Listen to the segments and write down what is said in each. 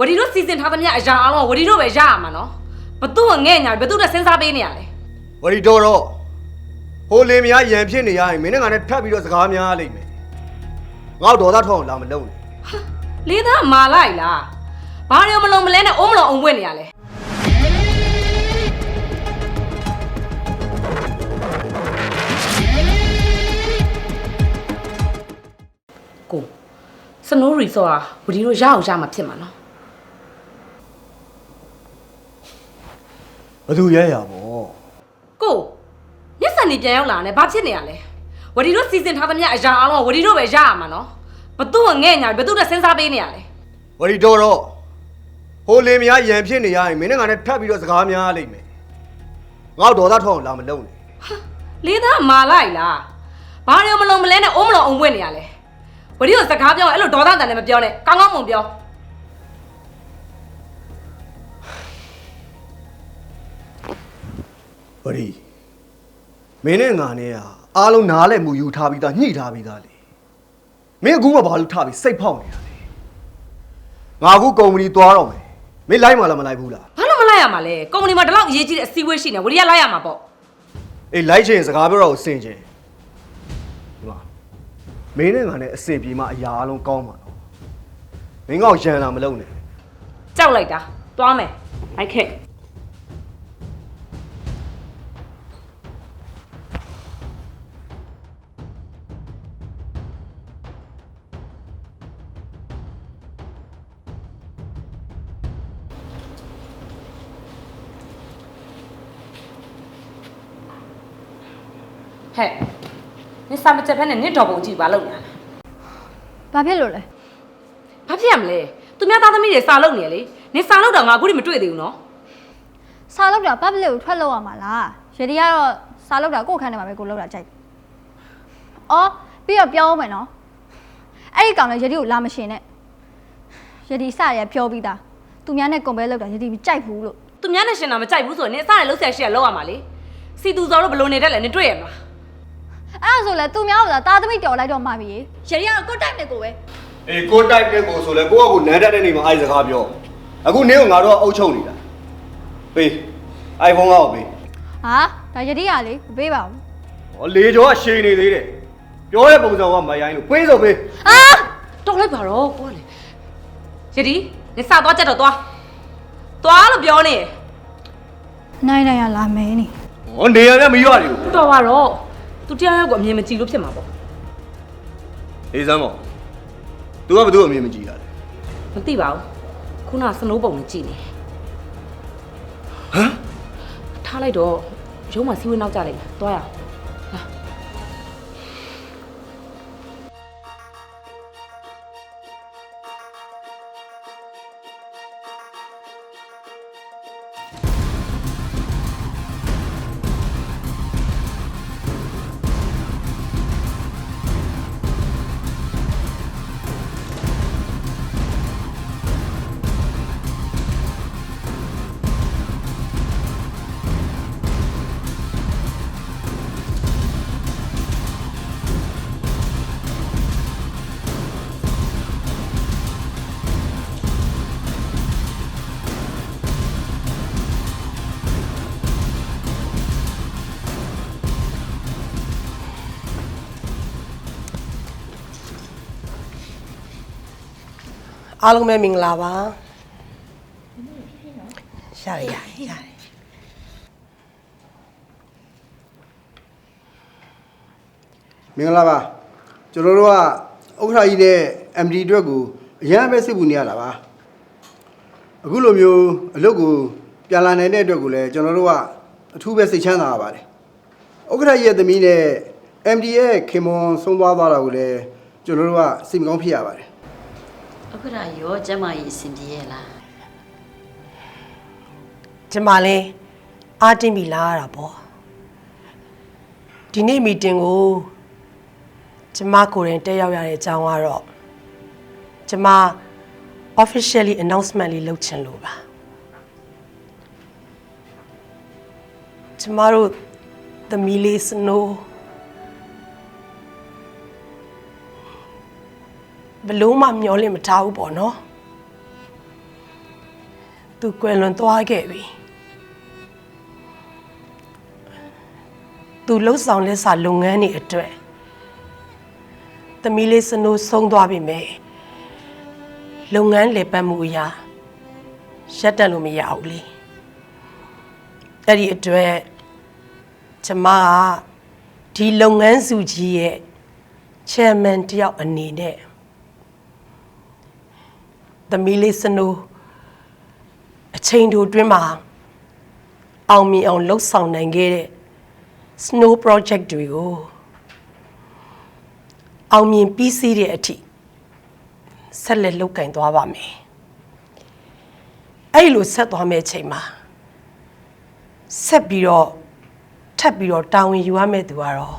ဝဒီတို့စီစဉ်ထားသမျှအရာအလုံးကဝဒီတို့ပဲရရမှာနော်ဘသူ့ကငဲ့ညာဘသူ့တက်စဉ်းစားပေးနေရလဲဝရီတော်တော့ဟိုလင်မယားရံဖြစ်နေရရင်မင်းနဲ့ငါနဲ့ထပ်ပြီးတော့စကားများလိမ့်မယ်ငါ့ကိုဒေါသထောက်အောင်လာမလုံးနဲ့လေးသားမာလိုက်လားဘာလို့မလုံးမလဲနဲ့အိုးမလုံးအောင်ဝင့်နေရလဲကိုစနိုးရီဆော့ဟာဝဒီတို့ရအောင်ရမှာဖြစ်မှာနော် ဘသူရဲရပေါ့ကိုမျက်စံနေပြန်ရောက်လာတယ်ဘာဖြစ်နေရလဲဝဒီတို့စီစဉ်ထားသမျှအရာအလုံးကဝဒီတို့ပဲရရမှာနော်ဘသူ့ကငဲ့ညာဘသူ့တက်စဉ်းစားပေးနေရလဲဝရီတော်တော့ဟိုလင်မယားရံဖြစ်နေရရင်မင်းနဲ့ငါနဲ့ထပ်ပြီးတော့စကားများလိမ့်မယ်ငါ့ကိုဒေါသထောက်အောင်လာမလုံးနဲ့လေးသားမာလိုက်လားဘာလို့မလုံးမလဲနဲ့အိုးမလုံးအောင်ဝင့်နေရလဲဝဒီတို့စကားပြောရင်အဲ့လိုဒေါသတန်နဲ့မပြောနဲ့ကောင်းကောင်းမွန်ပြော ဝရီမင်းနဲ့ငါနဲ့ကအားလုံးနားလဲမူယူထားပြီးသားညှိထားပြီးသားလေမင်းအခုမှဘာလို့ထပြီးစိတ်ဖောက်နေတာလဲငါအခုကုမ္ပဏီသွားတော့မယ်မင်းလိုက်မှလားမလိုက်ဘူးလားဘာလို့မလိုက်ရမှာလဲကုမ္ပဏီမှာဒီလောက်အရေးကြီးတဲ့အစည်းအဝေးရှိနေဝဒီကလိုက်ရမှာပေါ့အေးလိုက်ချင်စကားပြောတော့ဆင်ချင်ဒီမှာမင်းနဲ့ငါနဲ့အစင်ပြေမှအရာအလုံးကောင်းမှာတော့မင်းကောင်ရန်လာမလုံးနဲ့ကြောက်လိုက်တာသွားမယ်လိုက်ခဲ့ ဟဲ့နင်စာမချက်ဖက်နဲ့နင့်တော်ပုံကြည့်ပါလို့ညာလားဘာဖြစ်လို့လဲဘာဖြစ်ရမလဲသူများသားသမီးတွေစာလုပ်နေရလေနင်စာလုပ်တော့ငါအခုထိမတွေ့သေးဘူးနော်စားလောက်တာ public ကိုထွက်လောက်ရမှာလားရဒီကတော့စားလောက်တာကိုယ့်ခန်းထဲမှာပဲကိုလောက်တာကြိုက်အော်ပြီးတော့ပြောအောင်မယ်နော်အဲ့ဒီကောင်လည်းရဒီကိုလာမရှင်နဲ့ရဒီစရပြောပြီးသားသူများနဲ့ကွန်ပဲလောက်တာရဒီမကြိုက်ဘူးလို့သူများနဲ့ရှင်တာမကြိုက်ဘူးဆိုရင်နင်အစားနဲ့လှုပ်ဆက်ရှက်လောက်ရမှာလေစီသူစော်တို့ဘယ်လိုနေတတ်လဲနင်တွေ့ရမလား အဲ့ဒါဆိုလဲသူများကတာသမီတော်လိုက်တော့မှပြီရဒီကတော့ကိုယ့်တိုက်နဲ့ကိုပဲအေးကိုတိုက်တဲ့ကိုဆိုလဲကိုကကိုနန်းတက်တဲ့နေမှာအဲ့စကားပြောအခုနင်းကငါတို့ကအုပ်ချုပ်နေတာပေး iPhone ကောက်ပေးဟာဒါရဒီကလေမပေးပါဘူးဟောလေကျော်ကရှည်နေသေးတယ်ပြောတဲ့ပုံစံကမရိုင်းလို့ပေးဆိုပေးအာတော်လိုက်ပါတော့ကိုကလေယဒီနင်စာသွားချက်တော့သွားသွားလို့ပြောနေနိုင်နိုင်ရလာမဲနေဟောနေရမြမရွရတယ်တော်ပါတော့ သူတရားရောက်ကိုအမြင်မကြည့်လို့ဖြစ်မှာပေါ့အေးစမ်းမော် तू ကဘသူ့အမြင်မကြည့်ရလဲမသိပါဘူးခုနစနိုးပုံနဲ့ကြည့်နေဟမ်ထားလိုက်တော့ရုံးမှာစီးဝေးနောက်ကြလိုက်မယ်သွားရအောင် အားလုံးပဲမင်္ဂလာပါရတယ်ရတယ်ရတယ်မင်္ဂလာပါကျွန်တော်တို့ကဥက္ခရာကြီးနဲ့ MD အတွက်ကိုအရန်ပဲစိတ်ပူနေရတာပါအခုလိုမျိုးအလုပ်ကိုပြန်လာနိုင်တဲ့အတွက်ကိုလည်းကျွန်တော်တို့ကအထူးပဲစိတ်ချမ်းသာရပါတယ်ဥက္ခရာကြီးရဲ့သမီးနဲ့ MD ရဲ့ခင်မွန်ဆုံးသွားသွားတာကိုလည်းကျွန်တော်တို့ကစိတ်မကောင်းဖြစ်ရပါတယ် အခုဒါရောကျမကြီးအဆင်ပြေရဲ့လားကျမလဲအားတင်းပြီလားရတာပေါ့ဒီနေ့မီတင်ကိုကျမကိုယ်တိုင်တက်ရောက်ရတဲ့အကြောင်းကတော့ကျမ officially announcement လေးလုပ်ချင်လို့ပါကျမတို့သမီးလေးစ ဘလို့မှမျောလင့်မထားဘူးပေါ့နော်သူကွယ်လွန်သွားခဲ့ပြီသူလှုပ်ဆောင်လက်စာလုပ်ငန်းတွေအတွက်သမီးလေးစနိုးဆုံးသွားပြီမယ်လုပ်ငန်းလေပတ်မှုအရာရက်တက်လို့မရဘူးလေအဲ့ဒီအတွက်ကျမကဒီလုပ်ငန်းစုကြီးရဲ့ chairman တယောက်အနေနဲ့ သမီးလေးစနိုးအချိန်တိုအတွင်းမှာအောင်မြင်အောင်လှုပ်ဆောင်နိုင်ခဲ့တဲ့ snow project တွေကိုအောင်မြင်ပြီးစီးတဲ့အထိဆက်လက်လုပ်ကင်သွားပါမယ်အဲ့လိုဆက်သွားမယ့်အချိန်မှာဆက်ပြီးတော့ထပ်ပြီးတော့တာဝန်ယူရမယ့်သူကတော့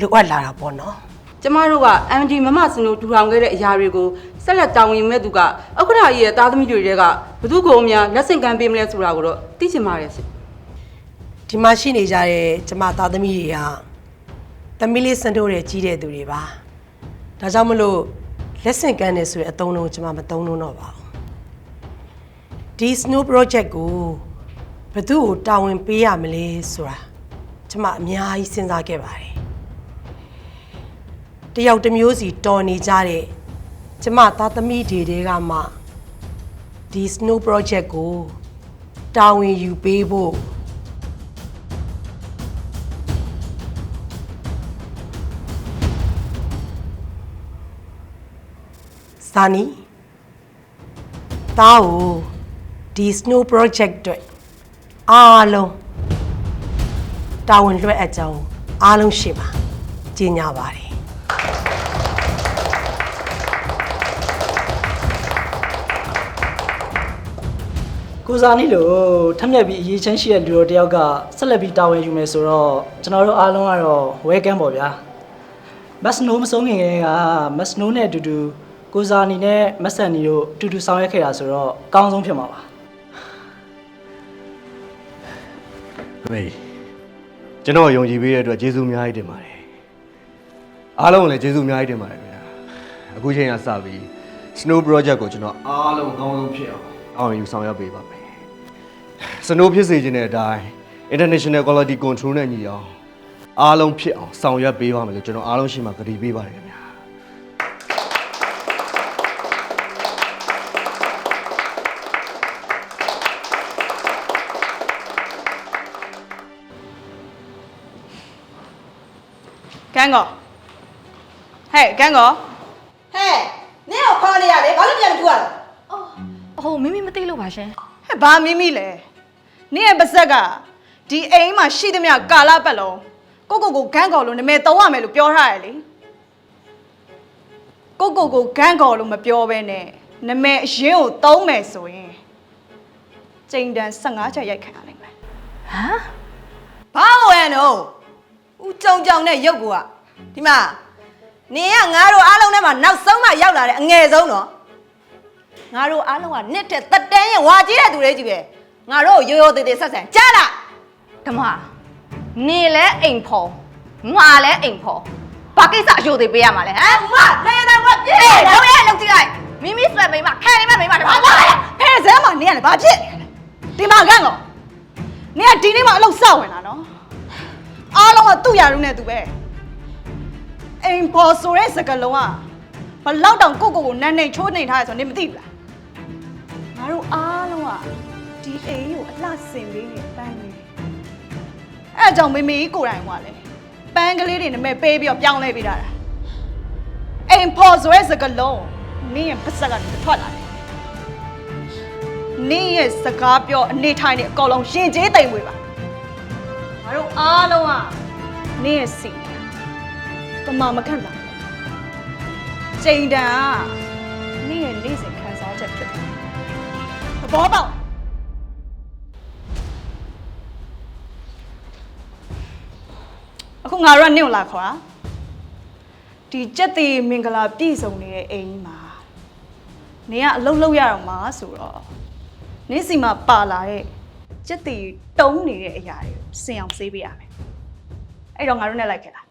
လိုအပ်လာတာပေါ့နော်ကျမတို့က MD မမစနိုထူထောင်ခဲ့တဲ့အရာတွေကိုဆက်လက်တာဝန်ယူမဲ့သူကဥက္ကဋ္ဌကြီးရဲ့သားသမီးတွေတဲကဘသူကိုအများလက်ဆင့်ကမ်းပေးမလဲဆိုတာကိုတော့သိချင်ပါတယ်ရှင်ဒီမှာရှိနေကြတဲ့ကျမသားသမီးတွေကသမီးလေးစံတိုးတဲ့ကြီးတဲ့သူတွေပါဒါကြောင့်မလို့လက်ဆင့်ကမ်းနေဆိုတဲ့အသုံးလုံးကိုကျမမသုံးလို့တော့ပါဘူးဒီ snow project ကိုဘယ်သူ့ကိုတာဝန်ပေးရမလဲဆိုတာကျမအများကြီးစဉ်းစားခဲ့ပါတယ် တယောက်တစ်မျိုးစီတော်နေကြတဲ့ကျမသားသမီးတွေတဲကမှဒီ snow project ကိုတာဝန်ယူပေးဖို့ဇာနီတားကိုဒီ snow project အတွက်အားလုံးတာဝန်လွှဲအပ်ကြောင်းအားလုံးရှိပါကြီးညာပါတယ် ကိုစားနီလို့ထက်မြက်ပြီးအရေးချင်းရှိတဲ့လူတော်တယောက်ကဆက်လက်ပြီးတာဝန်ယူမယ်ဆိုတော့ကျွန်တော်တို့အားလုံးကတော့ဝဲကန်းပေါ့ဗျာမက်စနိုးမဆုံးခင်ကတည်းကမက်စနိုးနဲ့အတူတူကိုစားနီနဲ့မက်ဆန်နီတို့အတူတူဆောင်ရွက်ခဲ့တာဆိုတော့အကောင်းဆုံးဖြစ်မှာပါမေကျွန်တော်ယုံကြည်ပေးတဲ့အတွက်ကျေးဇူးအများကြီးတင်ပါတယ်အားလုံးကိုလည်းကျေးဇူးအများကြီးတင်ပါတယ်ခင်ဗျာအခုချိန်ကစပြီး Snow Project ကိုကျွန်တော်အားလုံးအကောင်းဆုံးဖြစ်အောင်အောင်ယူဆောင်ရွက်ပေးပါမယ် Snow ဖြစ်စေခြင်းတဲ့အတိုင်း International Quality Control နဲ့ညီအောင်အားလုံးဖြစ်အောင်ဆောင်ရွက်ပေးပါမယ်လို့ကျွန်တော်အားလုံးရှိမှကတိပေးပါတယ်ခင်ဗျာကန်းကောဟဲ့ကန်းကောဟဲ့နင့်ကိုခေါ်နေရလေဘာလို့ပြန်မထူရလဲဟိုမိမိမသိလို့ပါရှင်ဟဲ့ဘာမိမိလဲ နင့်ရဲ့ပါဇက်ကဒီအိမ်မှာရှိသမျှကာလပတ်လုံးကိုကိုကိုဂန်းကောလို့နာမည်သုံးရမယ်လို့ပြောထားရလေကိုကိုကိုဂန်းကောလို့မပြောဘဲနဲ့နာမည်အရင်ကိုသုံးမယ်ဆိုရင်ကျိန်တန်15ချက်ရိုက်ခံရလိမ့်မယ်ဘာဝဲနော်ဦးကြုံကြောင်တဲ့ရုပ်ကဒီမှာနင်ကငါတို့အားလုံးထဲမှာနောက်ဆုံးမှရောက်လာတဲ့အငယ်ဆုံးနော်ငါတို့အားလုံးကနှစ်တဲ့တက်တန်းရဲ့ဝါကြီးတဲ့သူတွေကြီးပဲ ငါတို့ကိုရိုးရိုးသေးသေးဆက်ဆံကြားလားဓမ္မနေလဲအိမ်ဖော်ငါလဲအိမ်ဖော်ဘာကိစ္စအယိုသေးပေးရမှာလဲဟမ်အမလေတဲ့ကပြည့်အေးတယ်လုံးရဲလုံးကြည့်လိုက်မိမိဆွဲမိမခဲနေမမိမတပါဘာပါလဲဖဲစမ်းမှာနင်ကလည်းဘာဖြစ်နေလဲဒီမှာကန်းကောနင်ကဒီနေ့မှအလုပ်စောက်ဝင်လာနော်အားလုံးကသူ့ရာထူးနဲ့သူပဲအိမ်ပေါ်ဆိုတဲ့စကလုံးကဘလောက်တောင်ကိုကိုကိုနန်းနေချိုးနေထားရဆိုနင်မသိဘူးလားငါတို့အားလုံးက ဒီအိမ်ကိုအလှဆင်ပေးနေပန်းနေတယ်အဲအကြောင့်မေမေကြီးကိုယ်တိုင်ကလည်းပန်းကလေးတွေနမဲပေးပြီးတော့ပြောင်းလဲပေးတာတာအိမ်ဖော်ဆိုတဲ့စကလုံးနင်းရဲ့ပါစက်ကထွက်လာတယ်နင်းရဲ့စကားပြောအနေထိုင်နေအကောင်လုံးရှင်ကျေးတိမ်ဝေးပါငါတို့အားလုံးကနင်းရဲ့စီတမမခန့်လာချိန်တန်ကနင်းရဲ့နေ့စဉ်ခံစားချက်ဖြစ်တယ်သဘောပေါက် ငါတို့ကနင့်ကိုလာခေါ်တာဒီကြက်တီမင်္ဂလာပြည့်စုံနေတဲ့အိမ်ကြီးမှာနင်ကအလုံးလုံးရတော့မှာဆိုတော့နင်းစီမှာပါလာတဲ့ကြက်တီတုံးနေတဲ့အရာတွေကိုစင်အောင်ဆေးပေးရမယ်အဲ့တော့ငါတို့နဲ့လိုက်ခဲ့လား